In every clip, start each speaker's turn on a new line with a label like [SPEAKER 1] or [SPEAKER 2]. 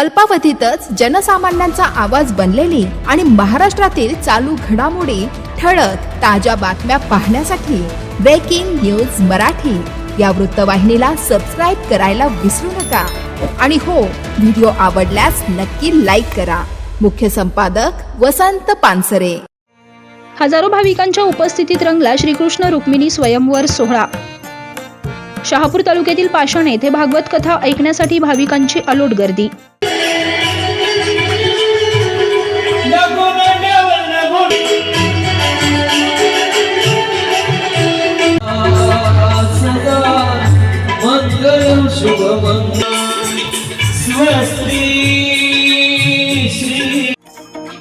[SPEAKER 1] अल्पावधीतच जनसामान्यांचा आवाज बनलेली आणि महाराष्ट्रातील चालू घडामोडी ठळक ताज्या बातम्या पाहण्यासाठी ब्रेकिंग न्यूज मराठी. या वृत्तवाहिनीला सबस्क्राईब करायला विसरू नका. आणि हो व्हिडिओ आवडल्यास नक्की लाईक करा. मुख्य संपादक वसंत पानसरे.
[SPEAKER 2] हजारो भाविकांच्या उपस्थितीत रंगला श्रीकृष्ण रुक्मिणी स्वयंवर सोहळा. शहापूर तालुक्यातील पाषाण येथे भागवत कथा ऐकण्यासाठी भाविकांची अलोट गर्दी.
[SPEAKER 3] 지금은 스웨스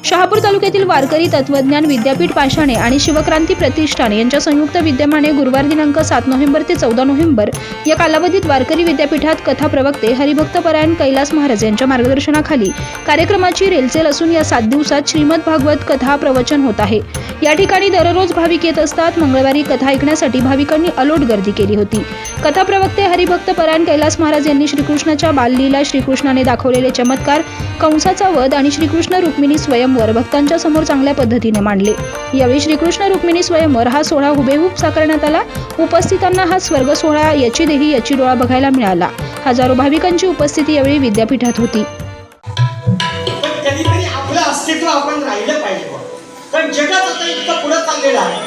[SPEAKER 2] शहापूर तालुक्यातील वारकरी तत्वज्ञान विद्यापीठ पाषाणे आणि शिवक्रांती प्रतिष्ठान यांच्या संयुक्त विद्यमाने गुरुवार दिनांक सात नोव्हेंबर ते चौदा नोव्हेंबर या कालावधीत वारकरी विद्यापीठात कथा प्रवक्ते हरिभक्त परायण कैलास महाराज यांच्या मार्गदर्शनाखाली कार्यक्रमाची रेलचेल असून या सात दिवसात श्रीमद भागवत कथा प्रवचन होत आहे. या ठिकाणी दररोज भाविक येत असतात. मंगळवारी कथा ऐकण्यासाठी भाविकांनी अलोट गर्दी केली होती. कथा प्रवक्ते हरिभक्त परायण कैलास महाराज यांनी श्रीकृष्णाच्या बाललीला श्रीकृष्णाने दाखवलेले चमत्कार कंसाचा वध आणि श्रीकृष्ण रुक्मिणी स्वयं स्वयंवर भक्तांच्या समोर चांगल्या पद्धतीने मांडले. यावेळी श्रीकृष्ण रुक्मिणी स्वयंवर हा सोहळा हुबेहूब साकारण्यात आला. उपस्थितांना हा स्वर्ग सोहळा याची देही याची डोळा बघायला मिळाला. हजारो भाविकांची उपस्थिती यावेळी विद्यापीठात होती.
[SPEAKER 4] आपलं अस्तित्व आपण राहिलं पाहिजे कारण जगात आता इतकं पुढं चाललेलं आहे.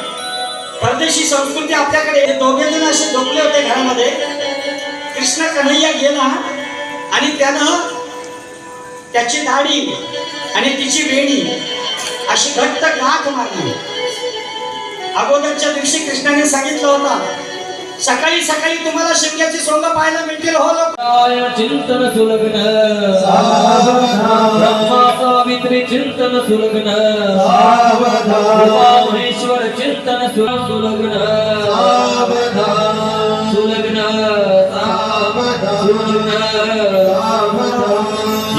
[SPEAKER 4] परदेशी संस्कृती आपल्याकडे दोघे जण असे झोपले होते घरामध्ये. कृष्ण कन्हैया गेला आणि त्यानं त्याची दाढी आणि तिची वेणी अशी घट्ट गाठ मारली. अगोदरच्या दिवशी कृष्णाने सांगितलं होता सकाळी सकाळी तुम्हाला शिमग्याची सोंग पाहायला मिळतील हो लोक.
[SPEAKER 3] चिंतन सुलग्न ब्रह्मा सावित्री चिंतन सुलग्न महेश्वर चिंतन सु- सुलग्न सुलग्न सुलग्न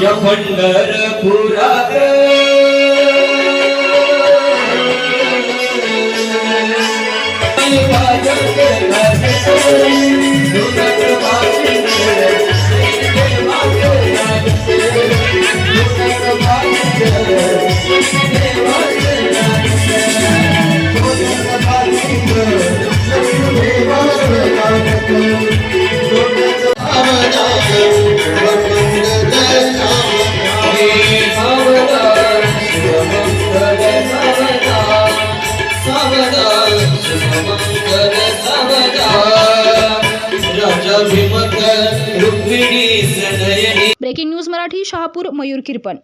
[SPEAKER 3] या पंढरपुरात
[SPEAKER 2] ब्रेकिंग न्यूज मराठी शहापूर मयूर किरपण